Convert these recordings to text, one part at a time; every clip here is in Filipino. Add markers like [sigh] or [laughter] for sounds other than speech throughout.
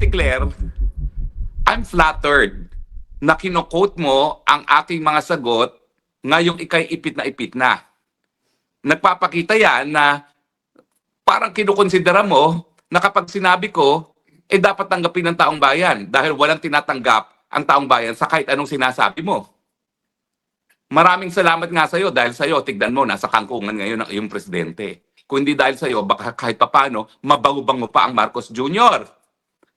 Auntie Claire, I'm flattered na kinokote mo ang aking mga sagot ngayong ikay ipit na ipit na. Nagpapakita yan na parang kinukonsidera mo na kapag sinabi ko, eh dapat tanggapin ng taong bayan dahil walang tinatanggap ang taong bayan sa kahit anong sinasabi mo. Maraming salamat nga sa'yo dahil sa'yo, tignan mo, nasa kangkungan ngayon ang iyong presidente. Kung hindi dahil sa'yo, baka kahit papano, mabango-bango pa ang Marcos Jr.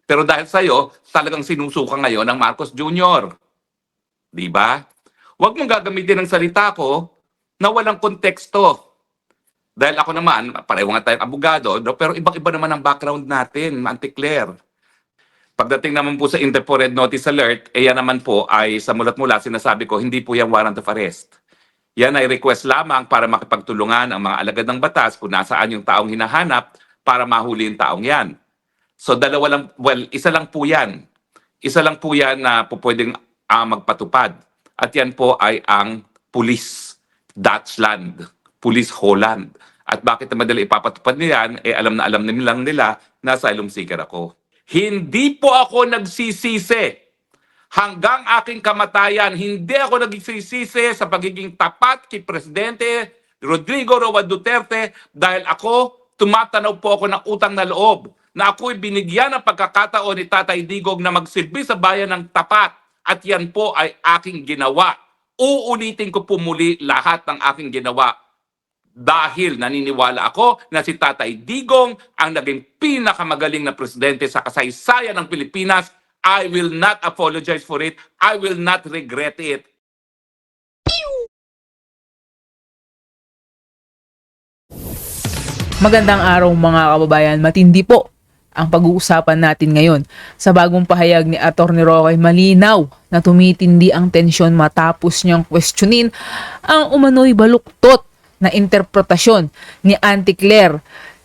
Pero dahil sa'yo, talagang sinusuka ngayon ang Marcos Jr. Di ba? Huwag mong gagamitin ang salita ko na walang konteksto. Dahil ako naman, pareho nga tayong abogado, pero ibang-iba naman ang background natin, Auntie Claire. Pagdating naman po sa Interpol Red Notice Alert, eh yan naman po ay sa mulat mula sinasabi ko, hindi po yan warrant of arrest. Yan ay request lamang para makipagtulungan ang mga alagad ng batas kung nasaan yung taong hinahanap para mahuli yung taong yan. So dalawa lang, well, isa lang po yan. Isa lang po yan na po pwedeng ah, magpatupad. At yan po ay ang Police Dutchland, Police Holland. At bakit na madali ipapatupad niyan, eh alam na alam nilang nila na asylum seeker ako. Hindi po ako nagsisisi hanggang aking kamatayan, hindi ako nagsisisi sa pagiging tapat kay Presidente Rodrigo Roa Duterte dahil ako, tumatanaw po ako ng utang na loob na ako'y binigyan ng pagkakataon ni Tatay Digog na magsilbi sa bayan ng tapat at yan po ay aking ginawa. Uulitin ko po muli lahat ng aking ginawa dahil naniniwala ako na si Tatay Digong ang naging pinakamagaling na presidente sa kasaysayan ng Pilipinas. I will not apologize for it. I will not regret it. Magandang araw mga kababayan, matindi po ang pag-uusapan natin ngayon. Sa bagong pahayag ni Atty. Roque malinaw na tumitindi ang tensyon matapos niyang questionin ang umano'y baluktot na interpretasyon ni Auntie Claire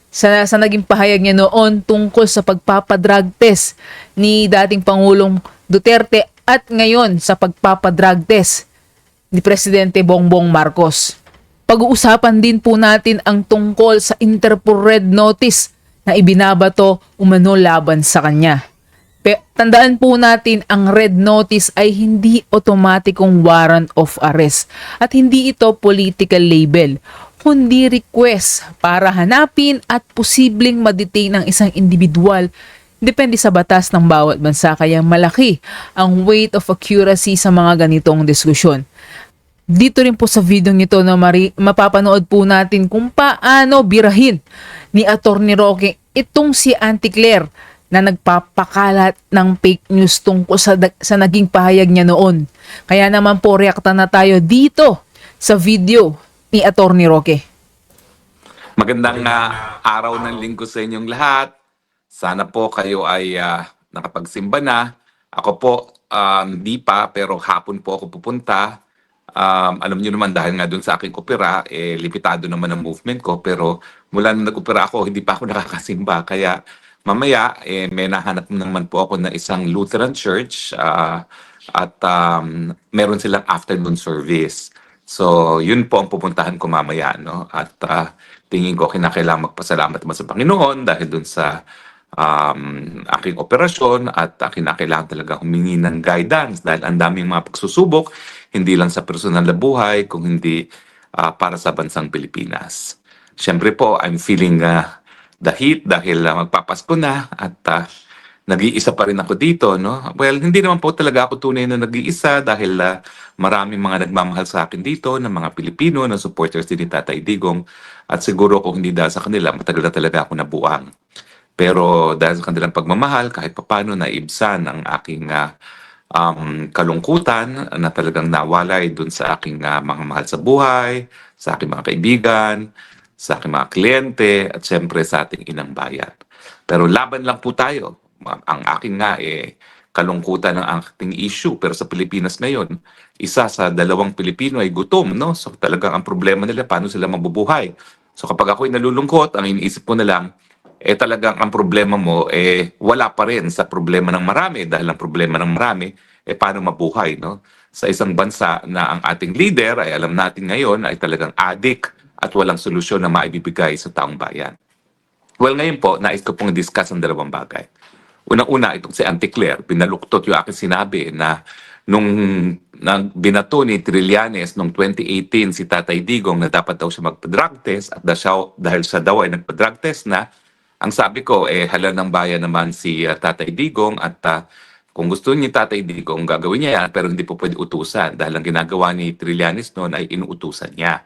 sa, sa naging pahayag niya noon tungkol sa pagpapadrag test ni dating Pangulong Duterte at ngayon sa pagpapadrag test ni Presidente Bongbong Marcos. Pag-uusapan din po natin ang tungkol sa Interpol Red Notice na ibinabato umano laban sa kanya. Pe, tandaan po natin ang red notice ay hindi otomatikong warrant of arrest at hindi ito political label kundi request para hanapin at posibleng madetain ang isang individual depende sa batas ng bawat bansa kaya malaki ang weight of accuracy sa mga ganitong diskusyon. Dito rin po sa video nito na mari, mapapanood po natin kung paano birahin ni Attorney Roque itong si Auntie Claire na nagpapakalat ng fake news tungkol sa, sa naging pahayag niya noon. Kaya naman po reakta na tayo dito sa video ni Attorney Roque. Magandang ah, araw ng linggo sa inyong lahat. Sana po kayo ay ah, nakapagsimba na. Ako po, um, di pa, pero hapon po ako pupunta. Um, alam niyo naman dahil nga dun sa aking opera, eh, limitado naman ang movement ko. Pero mula nung nag-opera ako, hindi pa ako [laughs] nakakasimba. Kaya mamaya, eh, may nahanap naman po ako na isang Lutheran church ah, at um, meron silang afternoon service. So, yun po ang pupuntahan ko mamaya, no? At ah, tingin ko kinakailangan magpasalamat naman sa Panginoon dahil dun sa um, aking operasyon at uh, kinakailangan talaga humingi ng guidance dahil ang daming mga pagsusubok, hindi lang sa personal na buhay, kung hindi ah, para sa bansang Pilipinas. Siyempre po, I'm feeling ah, the heat dahil ah, magpapasko na at ah, nag-iisa pa rin ako dito, no? Well, hindi naman po talaga ako tunay na nag-iisa dahil ah, maraming mga nagmamahal sa akin dito ng mga Pilipino na supporters din ni Tatay Digong at siguro kung hindi dahil sa kanila, matagal na talaga ako nabuang. Pero dahil sa kanilang pagmamahal, kahit papano naibsan ang aking ah, um, kalungkutan na talagang nawalay dun sa aking ah, mga mahal sa buhay, sa aking mga kaibigan, sa aking mga kliyente, at siyempre sa ating inang bayan. Pero laban lang po tayo. Ang aking nga eh, kalungkutan ng ating issue. Pero sa Pilipinas ngayon, isa sa dalawang Pilipino ay gutom, no? So talagang ang problema nila, paano sila mabubuhay? So kapag ako'y nalulungkot, ang iniisip ko na lang, eh talagang ang problema mo eh wala pa rin sa problema ng marami dahil ang problema ng marami eh paano mabuhay no sa isang bansa na ang ating leader ay alam natin ngayon ay talagang adik at walang solusyon na maibibigay sa taong bayan. Well, ngayon po, nais ko pong discuss ang dalawang bagay. Unang-una, itong si Auntie Claire, pinaluktot yung aking sinabi na nung nang binato ni Trillanes noong 2018 si Tatay Digong na dapat daw siya magpa-drug test at da siya, dahil siya daw ay nagpa-drug test na, ang sabi ko, eh, hala ng bayan naman si ah, Tatay Digong at ah, kung gusto ni Tatay Digong, gagawin niya yan, pero hindi po pwede utusan dahil ang ginagawa ni Trillanes noon ay inuutusan niya.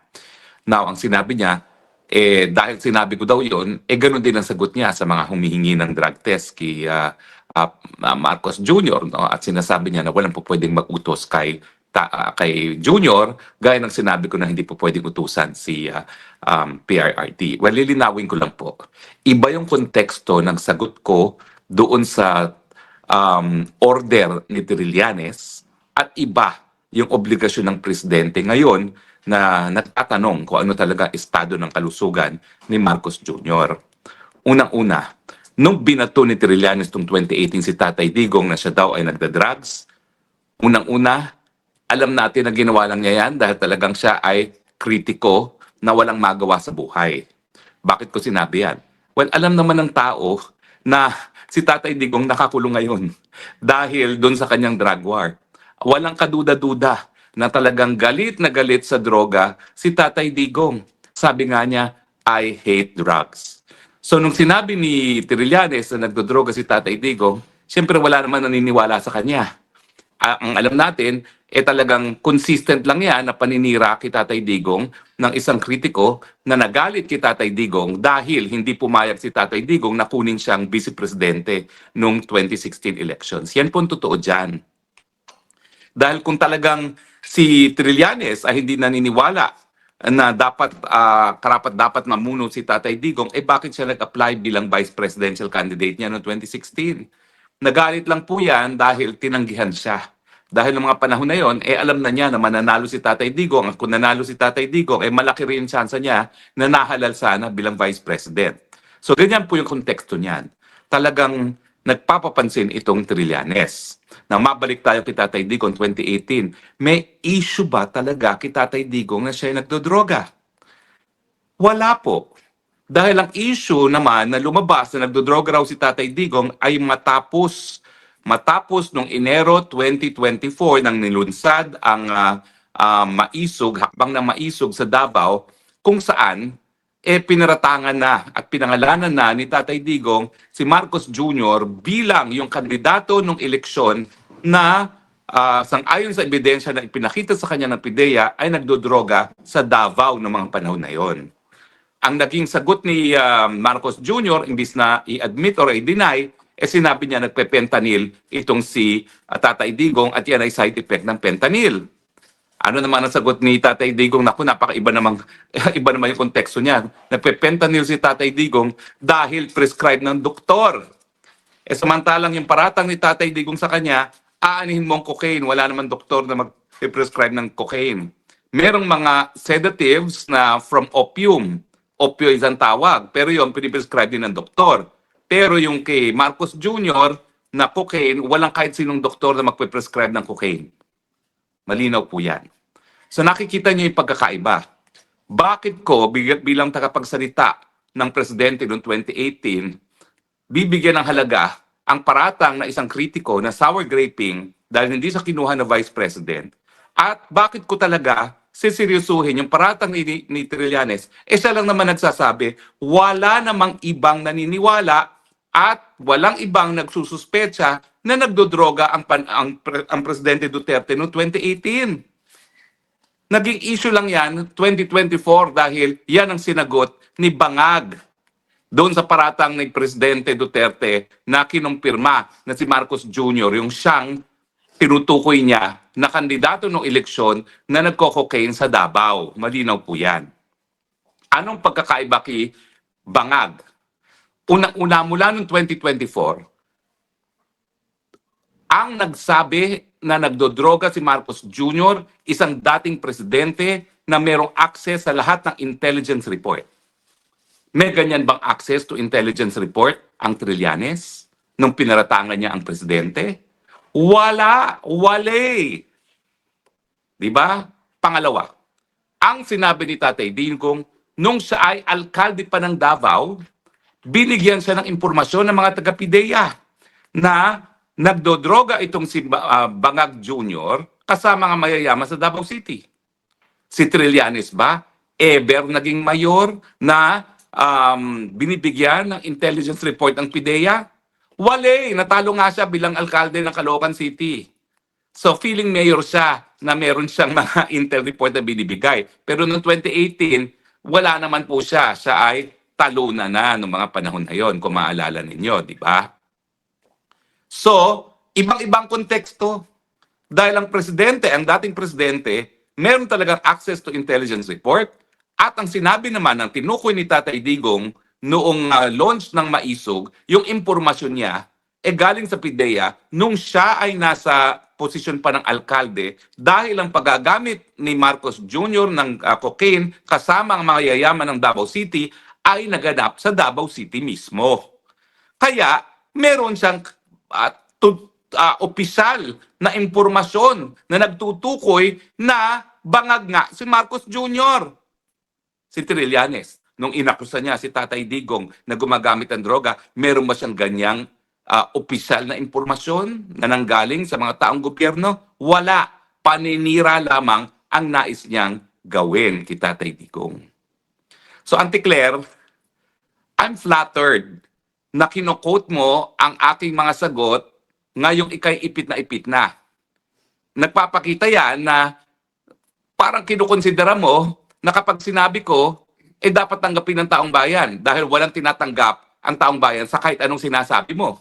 Now, ang sinabi niya, eh, dahil sinabi ko daw yon, eh, ganun din ang sagot niya sa mga humihingi ng drug test kay ah, ah, Marcos Jr. No? At sinasabi niya na walang po pwedeng mag-utos kay, ta- ah, kay Junior, gaya ng sinabi ko na hindi po pwedeng utusan si ah, um, PRRT. Well, lilinawin ko lang po. Iba yung konteksto ng sagot ko doon sa um, order ni Trillanes at iba yung obligasyon ng presidente ngayon na nagtatanong kung ano talaga estado ng kalusugan ni Marcos Jr. Unang-una, nung binato ni Trillanes noong 2018 si Tatay Digong na siya daw ay nagda-drugs, unang-una, alam natin na ginawa lang niya yan dahil talagang siya ay kritiko na walang magawa sa buhay. Bakit ko sinabi yan? Well, alam naman ng tao na si Tatay Digong nakakulong ngayon dahil doon sa kanyang drug war. Walang kaduda-duda na talagang galit na galit sa droga si Tatay Digong. Sabi nga niya, I hate drugs. So nung sinabi ni Trillanes na nagdodroga si Tatay Digong, siyempre wala naman naniniwala sa kanya. Ah, ang alam natin, eh talagang consistent lang yan na paninira kay Tatay Digong ng isang kritiko na nagalit kay Tatay Digong dahil hindi pumayag si Tatay Digong na kunin siyang vice presidente noong 2016 elections. Yan po ang totoo dyan. Dahil kung talagang si Trillanes ay hindi naniniwala na dapat ah, karapat dapat mamuno si Tatay Digong, eh bakit siya nag-apply bilang vice presidential candidate niya noong 2016? Nagalit lang po yan dahil tinanggihan siya. Dahil ng mga panahon na yon, eh alam na niya na mananalo si Tatay Digong. At kung nanalo si Tatay Digong, eh malaki rin yung chance niya na nahalal sana bilang vice president. So ganyan po yung konteksto niyan. Talagang nagpapapansin itong Trillanes. Na mabalik tayo kay Tatay Digong 2018, may issue ba talaga kay Tatay Digong na siya ay nagdodroga? Wala po. Dahil ang issue naman na lumabas na nagdodroga raw si Tatay Digong ay matapos matapos nung Enero 2024 nang nilunsad ang ah, ah, maisog, hakbang na maisog sa Davao kung saan eh pinaratangan na at pinangalanan na ni Tatay Digong si Marcos Jr. bilang yung kandidato ng eleksyon na ah, sang-ayon sa ebidensya na ipinakita sa kanya ng PIDEA ay nagdodroga sa Davao ng mga panahon na yon ang naging sagot ni uh, Marcos Jr., imbis na i-admit or i-deny, eh sinabi niya nagpe-fentanyl itong si uh, Tatay Digong at yan ay side effect ng fentanyl. Ano naman ang sagot ni Tatay Digong? Naku, napakaiba namang, [laughs] iba naman yung konteksto niya. Nagpe-fentanyl si Tatay Digong dahil prescribed ng doktor. Eh samantalang yung paratang ni Tatay Digong sa kanya, aanihin mo ang cocaine. Wala naman doktor na mag-prescribe ng cocaine. Merong mga sedatives na from opium. Opioids ang tawag. Pero yun, piniprescribe din ng doktor. Pero yung kay Marcos Jr. na cocaine, walang kahit sinong doktor na magpe-prescribe ng cocaine. Malinaw po yan. So nakikita niyo yung pagkakaiba. Bakit ko bilang tagapagsalita ng presidente noong 2018, bibigyan ng halaga ang paratang na isang kritiko na sour graping dahil hindi sa kinuha na vice president? At bakit ko talaga siseryosuhin yung paratang ni, ni Trillanes? Eh siya lang naman nagsasabi, wala namang ibang naniniwala at walang ibang nagsususpecha na nagdodroga ang, pan, ang, ang Presidente Duterte noong 2018. Naging issue lang yan 2024 dahil yan ang sinagot ni Bangag doon sa paratang ni Presidente Duterte na kinumpirma na si Marcos Jr. yung siyang tinutukoy niya na kandidato ng eleksyon na nagko-cocaine sa Davao. Malinaw po yan. Anong pagkakaiba kay Bangag? Unang-una mula noong 2024, ang nagsabi na nagdodroga si Marcos Jr., isang dating presidente na merong access sa lahat ng intelligence report. May ganyan bang access to intelligence report ang Trillanes nung pinaratangan niya ang presidente? Wala, wale. Di ba? Pangalawa, ang sinabi ni Tatay Digong, nung siya ay alkalde pa ng Davao, binigyan siya ng impormasyon ng mga taga-PIDEA na nagdodroga itong si ah, Bangag Jr. kasama mga mayayaman sa Davao City. Si Trillanes ba ever naging mayor na um, binibigyan ng intelligence report ng PIDEA? Wale, natalo nga siya bilang alkalde ng Caloocan City. So feeling mayor siya na meron siyang [laughs] mga intel report na binibigay. Pero noong 2018, wala naman po siya. Siya ay talunan na noong mga panahon na yon, kung maalala ninyo, di ba? So, ibang-ibang konteksto. Dahil ang presidente, ang dating presidente, meron talagang access to intelligence report. At ang sinabi naman ng tinukoy ni Tatay Digong noong ah, launch ng Maisog, yung impormasyon niya, e galing sa PIDEA nung siya ay nasa posisyon pa ng alkalde dahil ang paggagamit ni Marcos Jr. ng ah, cocaine kasama ang mga yayaman ng Davao City ay naganap sa Davao City mismo. Kaya meron siyang uh, ah, opisyal na impormasyon na nagtutukoy na bangag nga si Marcos Jr. Si Trillanes. Nung inakusa niya si Tatay Digong na gumagamit ng droga, meron ba siyang ganyang ah, opisyal na impormasyon na nanggaling sa mga taong gobyerno? Wala. Paninira lamang ang nais niyang gawin kay Tatay Digong. So, Auntie Claire, I'm flattered na kinokote mo ang aking mga sagot ngayong ikay ipit na ipit na. Nagpapakita yan na parang kinukonsidera mo na kapag sinabi ko, eh dapat tanggapin ng taong bayan dahil walang tinatanggap ang taong bayan sa kahit anong sinasabi mo.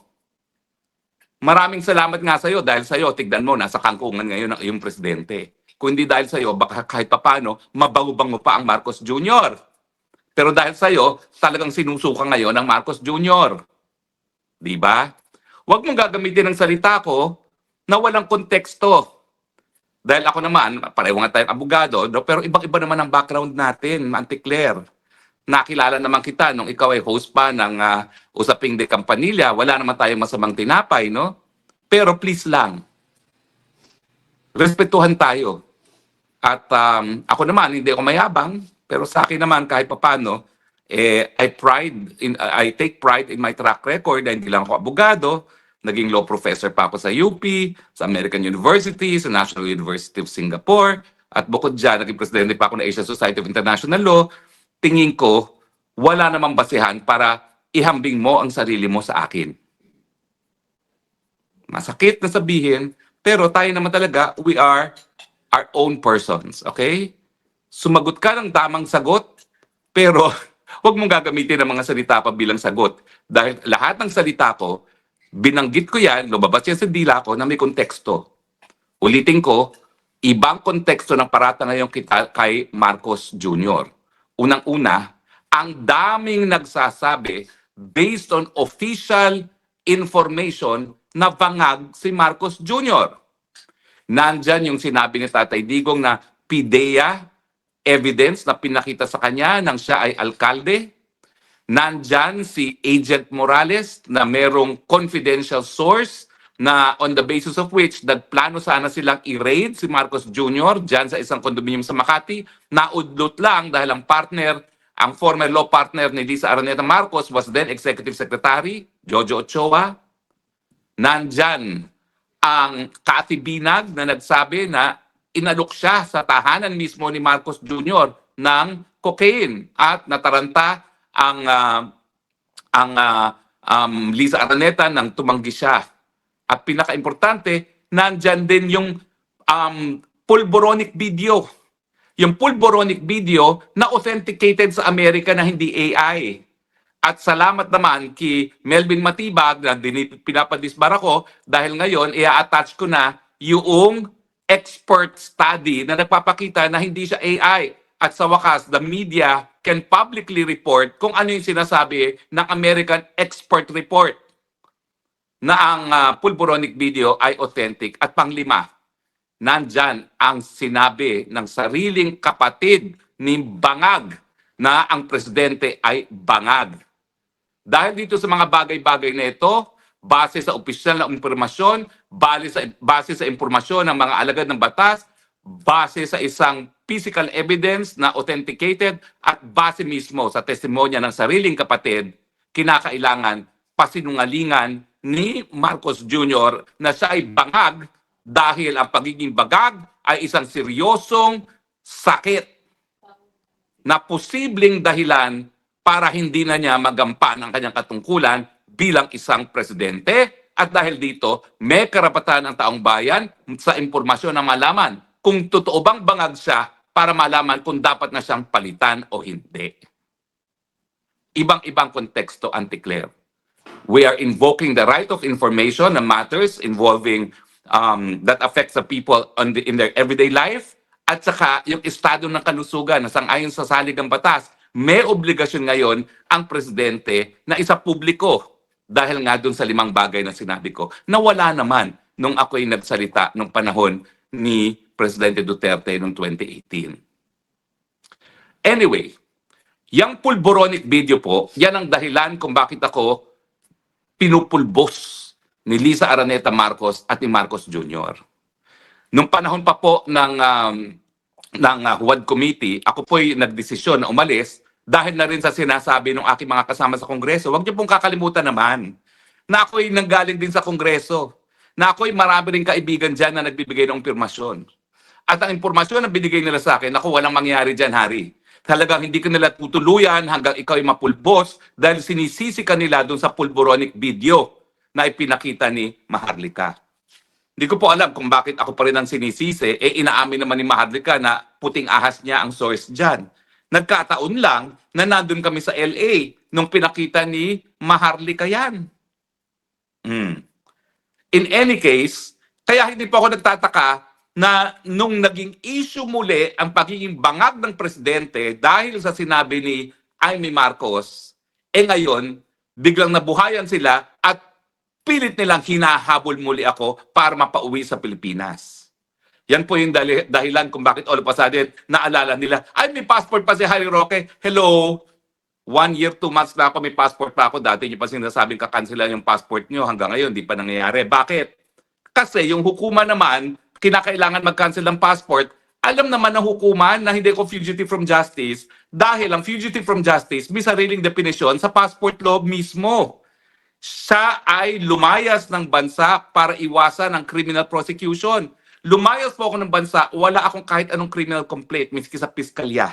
Maraming salamat nga sa'yo dahil sa'yo, tignan mo, nasa kangkungan ngayon ang iyong presidente. Kung hindi dahil sa'yo, baka kahit papano, mabango-bango pa ang Marcos Jr. Pero dahil sa'yo, talagang sinusuka ngayon ang Marcos Jr. Di ba? Huwag mong gagamitin ang salita ko na walang konteksto. Dahil ako naman, pareho nga tayong abogado, pero ibang-iba naman ang background natin, Auntie Claire. Nakilala naman kita nung ikaw ay host pa ng ah, Usaping de Campanilla. Wala naman tayong masamang tinapay, no? Pero please lang, respetuhan tayo. At um, ako naman, hindi ako mayabang, pero sa akin naman, kahit papano, eh, I pride in I take pride in my track record na hindi lang ako abogado, naging law professor pa ako sa UP, sa American University, sa National University of Singapore, at bukod dyan, naging presidente pa ako ng Asian Society of International Law, tingin ko, wala namang basihan para ihambing mo ang sarili mo sa akin. Masakit na sabihin, pero tayo naman talaga, we are our own persons, okay? Sumagot ka ng tamang sagot, pero [laughs] huwag mong gagamitin ang mga salita pa bilang sagot. Dahil lahat ng salita ko, binanggit ko yan, lumabas yan sa dila ko na may konteksto. Ulitin ko, ibang konteksto ng parata ngayon kita kay Marcos Jr. Unang-una, ang daming nagsasabi based on official information na bangag si Marcos Jr. Nandyan yung sinabi ni Tatay Digong na PIDEA evidence na pinakita sa kanya nang siya ay alkalde. Nandyan si Agent Morales na merong confidential source na on the basis of which nagplano sana silang i-raid si Marcos Jr. dyan sa isang kondominium sa Makati. Naudlot lang dahil ang partner, ang former law partner ni Lisa Araneta Marcos was then Executive Secretary, Jojo Ochoa. Nandyan ang Cathy Binag na nagsabi na inalok siya sa tahanan mismo ni Marcos Jr. ng cocaine at nataranta ang ah, ang ah, um, Lisa Araneta nang tumanggi siya. At pinaka-importante, nandyan din yung um, pulboronic video. Yung pulboronic video na authenticated sa Amerika na hindi AI. At salamat naman kay Melvin Matibag na pinapadisbar ako dahil ngayon i-attach ko na yung expert study na nagpapakita na hindi siya AI. At sa wakas, the media can publicly report kung ano yung sinasabi ng American Expert Report na ang ah, pulboronic video ay authentic. At panglima, nandyan ang sinabi ng sariling kapatid ni Bangag na ang presidente ay bangag. Dahil dito sa mga bagay-bagay na ito, base sa opisyal na impormasyon, base sa, base sa impormasyon ng mga alagad ng batas, base sa isang physical evidence na authenticated at base mismo sa testimonya ng sariling kapatid, kinakailangan pasinungalingan ni Marcos Jr. na siya ay bangag dahil ang pagiging bagag ay isang seryosong sakit na posibleng dahilan para hindi na niya magampan ang kanyang katungkulan bilang isang presidente at dahil dito may karapatan ang taong bayan sa impormasyon na malaman kung totoo bang bangag siya para malaman kung dapat na siyang palitan o hindi. Ibang-ibang konteksto, Auntie Claire. We are invoking the right of information on matters involving um, that affects the people on the, in their everyday life at saka yung estado ng kalusugan na sangayon sa saligang batas. May obligasyon ngayon ang presidente na isa publiko dahil nga dun sa limang bagay na sinabi ko na wala naman nung ako'y nagsalita nung panahon ni Presidente Duterte noong 2018. Anyway, Yang pulboronic video po, yan ang dahilan kung bakit ako pinupulbos ni Lisa Araneta Marcos at ni Marcos Jr. Nung panahon pa po ng, um, ng uh, HUAD Committee, ako po'y nagdesisyon na umalis dahil na rin sa sinasabi ng aking mga kasama sa Kongreso. Huwag niyo pong kakalimutan naman na ako'y nanggaling din sa Kongreso, na ako'y marami rin kaibigan dyan na nagbibigay ng impormasyon. At ang impormasyon na binigay nila sa akin, ako walang mangyari dyan, Hari. Talagang hindi ka nila tutuluyan hanggang ikaw ay mapulbos dahil sinisisi ka nila doon sa pulboronic video na ipinakita ni Maharlika. Hindi ko po alam kung bakit ako pa rin ang sinisisi. Eh, inaamin naman ni Maharlika na puting ahas niya ang source dyan. Nagkataon lang na nandun kami sa LA nung pinakita ni Maharlika yan. Hmm. In any case, kaya hindi po ako nagtataka na nung naging issue muli ang pagiging bangag ng presidente dahil sa sinabi ni Amy Marcos, eh ngayon, biglang nabuhayan sila at pilit nilang hinahabol muli ako para mapauwi sa Pilipinas. Yan po yung dahilan kung bakit all of a sudden naalala nila, ay may passport pa si Harry Roque. Hello, one year, two months na ako, may passport pa ako. Dati niyo pa sinasabing kakansilan yung passport niyo. Hanggang ngayon, di pa nangyayari. Bakit? Kasi yung hukuman naman, kinakailangan mag-cancel ng passport, alam naman ng hukuman na hindi ko fugitive from justice dahil ang fugitive from justice may sariling definisyon sa passport law mismo. Siya ay lumayas ng bansa para iwasan ang criminal prosecution. Lumayas po ako ng bansa, wala akong kahit anong criminal complaint, miski sa piskalya.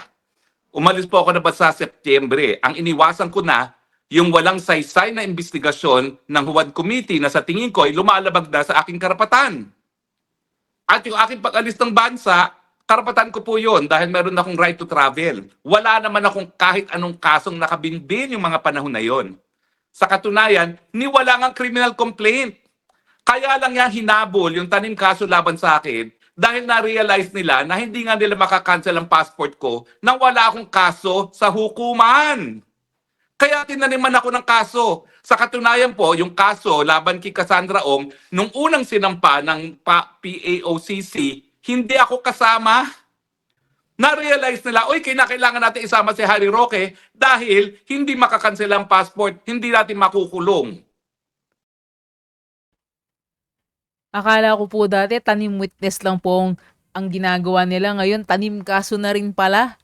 Umalis po ako ng bansa sa Setyembre. Ang iniwasan ko na, yung walang saysay na investigasyon ng Huwad Committee na sa tingin ko ay lumalabag na sa aking karapatan. At yung aking pag-alis ng bansa, karapatan ko po yun dahil meron akong right to travel. Wala naman akong kahit anong kasong nakabinbin yung mga panahon na yon. Sa katunayan, ni wala nga criminal complaint. Kaya lang yan hinabol yung tanim kaso laban sa akin dahil na-realize nila na hindi nga nila makakancel ang passport ko nang wala akong kaso sa hukuman. Kaya tinaniman ako ng kaso. Sa katunayan po, yung kaso laban kay Cassandra Ong, nung unang sinampa ng pa- PAOCC, hindi ako kasama. Na-realize nila, oy, kinakailangan natin isama si Harry Roque dahil hindi makakansel ang passport, hindi natin makukulong. Akala ko po dati tanim witness lang pong ang ginagawa nila ngayon, tanim kaso na rin pala.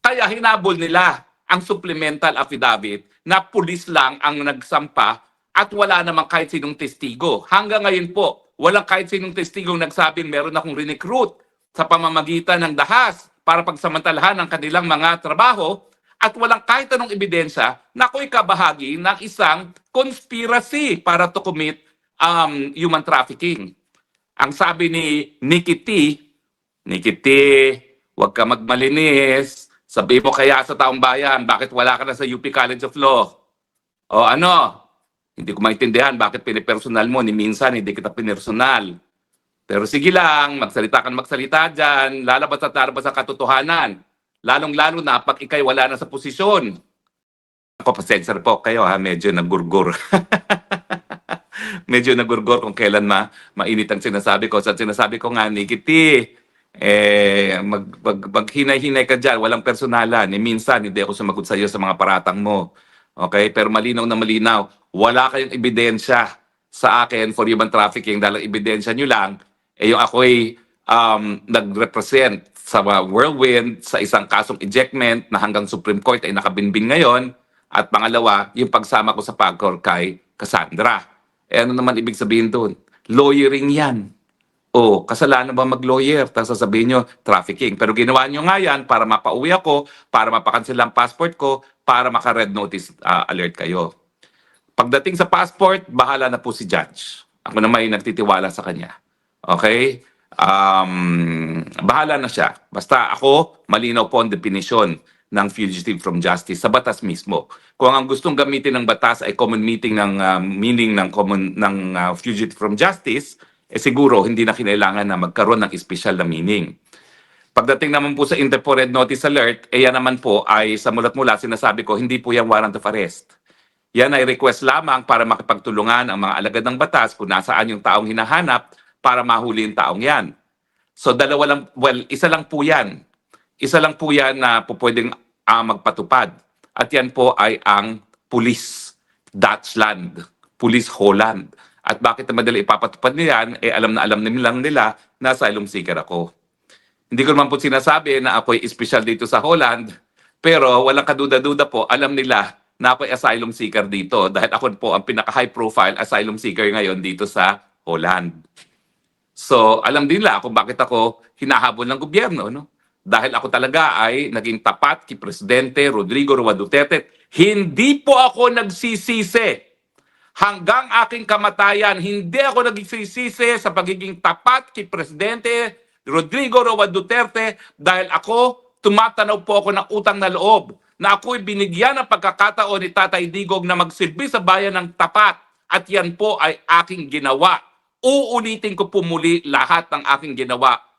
Kaya hinabol nila ang supplemental affidavit na pulis lang ang nagsampa at wala namang kahit sinong testigo. Hanggang ngayon po, walang kahit sinong testigong nagsabing meron akong recruit sa pamamagitan ng dahas para pagsamantalahan ang kanilang mga trabaho at walang kahit anong ebidensya na ako'y kabahagi ng isang conspiracy para to commit um, human trafficking. Ang sabi ni Nikki T, Nikki T, huwag ka magmalinis. Sabi mo kaya sa taong bayan, bakit wala ka na sa UP College of Law? O ano? Hindi ko maintindihan bakit pinipersonal mo, ni minsan hindi kita pinersonal. Pero sige lang, magsalita ka magsalita dyan, lalabas at lalabas sa katotohanan. Lalong-lalo na pag ikay wala na sa posisyon. Ako, pasensya po kayo ha, medyo nagurgur. [laughs] medyo nagurgur kung kailan ma mainit ang sinasabi ko. Sa sinasabi ko nga, Nikiti, eh, mag, mag, maghinay-hinay ka dyan, walang personalan. Eh, minsan, hindi ako sumagot sa iyo sa mga paratang mo. Okay? Pero malinaw na malinaw, wala kayong ebidensya sa akin for human trafficking dahil ebidensya nyo lang, eh yung ako'y um, nag-represent sa whirlwind sa isang kasong ejectment na hanggang Supreme Court ay nakabinbin ngayon. At pangalawa, yung pagsama ko sa pagkor kay Cassandra. Eh ano naman ibig sabihin doon? Lawyering yan. O, kasalanan ba mag-lawyer? Tapos sasabihin nyo, trafficking. Pero ginawa nyo nga yan para mapauwi ako, para mapakancel ang passport ko, para maka-red notice ah, alert kayo. Pagdating sa passport, bahala na po si judge. Ako na may nagtitiwala sa kanya. Okay? Um, bahala na siya. Basta ako, malinaw po ang definition ng fugitive from justice sa batas mismo. Kung ang gustong gamitin ng batas ay common meeting ng ah, meaning ng common ng ah, fugitive from justice, eh siguro hindi na kinailangan na magkaroon ng special na meaning. Pagdating naman po sa Interpol Notice Alert, eh yan naman po ay sa mulat mula sinasabi ko, hindi po yan warrant of arrest. Yan ay request lamang para makipagtulungan ang mga alagad ng batas kung nasaan yung taong hinahanap para mahuli yung taong yan. So dalawa lang, well, isa lang po yan. Isa lang po yan na po pwedeng ah, magpatupad. At yan po ay ang Police Dutchland, Police Holland. At bakit na madali ipapatupad niyan, eh alam na alam nilang nila na asylum seeker ako. Hindi ko naman po sinasabi na ako'y espesyal dito sa Holland, pero walang kaduda-duda po, alam nila na ako'y asylum seeker dito dahil ako po ang pinaka-high profile asylum seeker ngayon dito sa Holland. So, alam din nila kung bakit ako hinahabol ng gobyerno, no? Dahil ako talaga ay naging tapat kay Presidente Rodrigo Roa Duterte. Hindi po ako nagsisisi hanggang aking kamatayan, hindi ako nagsisisi sa pagiging tapat kay Presidente Rodrigo Roa Duterte dahil ako, tumatanaw po ako ng utang na loob na ako'y binigyan ng pagkakataon ni Tatay Digog na magsilbi sa bayan ng tapat at yan po ay aking ginawa. Uulitin ko po muli lahat ng aking ginawa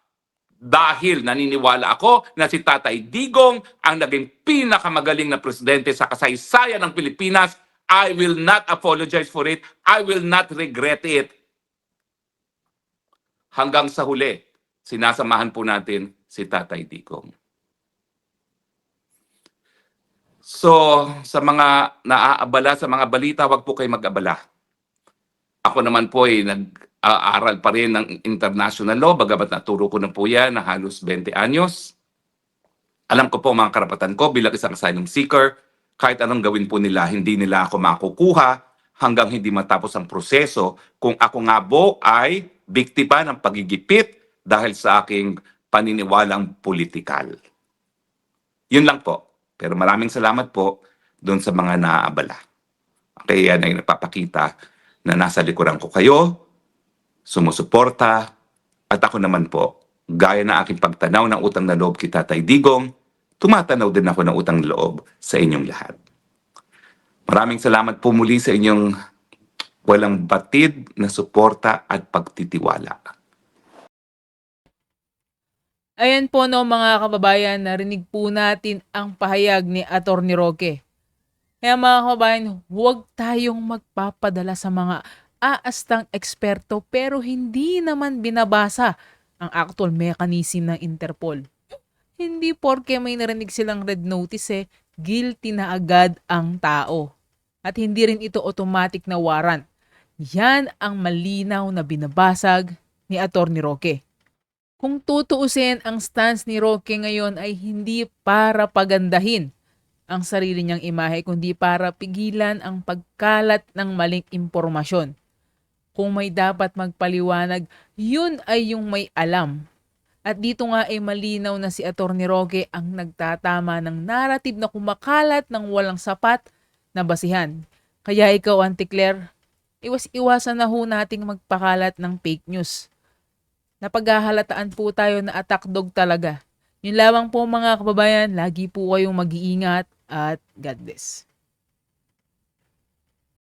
dahil naniniwala ako na si Tatay Digong ang naging pinakamagaling na presidente sa kasaysayan ng Pilipinas. I will not apologize for it. I will not regret it. Hanggang sa huli, sinasamahan po natin si Tatay Digong. So, sa mga naaabala sa mga balita, wag po kayo mag-abala. Ako naman po ay nag-aaral pa rin ng international law, bagamat naturo ko na po yan na halos 20 anyos. Alam ko po mga karapatan ko bilang isang asylum seeker. Kahit anong gawin po nila, hindi nila ako makukuha hanggang hindi matapos ang proseso kung ako nga po ay biktima ng pagigipit dahil sa aking paniniwalang politikal. Yun lang po. Pero maraming salamat po doon sa mga naaabala. Okay, yan ay nagpapakita na nasa likuran ko kayo, sumusuporta, at ako naman po, gaya na aking pagtanaw ng utang na loob kay Tatay Digong, tumatanaw din ako ng utang loob sa inyong lahat. Maraming salamat po muli sa inyong walang batid na suporta at pagtitiwala. Ayan po no mga kababayan, narinig po natin ang pahayag ni Attorney Roque. Kaya mga kababayan, huwag tayong magpapadala sa mga aastang eksperto pero hindi naman binabasa ang actual mechanism ng Interpol. Hindi porke may narinig silang red notice eh, guilty na agad ang tao. At hindi rin ito automatic na warrant. Yan ang malinaw na binabasag ni Attorney Roque. Kung tutuusin, ang stance ni Roque ngayon ay hindi para pagandahin ang sarili niyang imahe, kundi para pigilan ang pagkalat ng maling impormasyon. Kung may dapat magpaliwanag, yun ay yung may alam. At dito nga ay malinaw na si Atty. Roque ang nagtatama ng narrative na kumakalat ng walang sapat na basihan. Kaya ikaw, Auntie Claire, iwas-iwasan na ho nating magpakalat ng fake news napaghahalataan po tayo na attack dog talaga. Yun lamang po mga kababayan, lagi po kayong mag-iingat at God bless.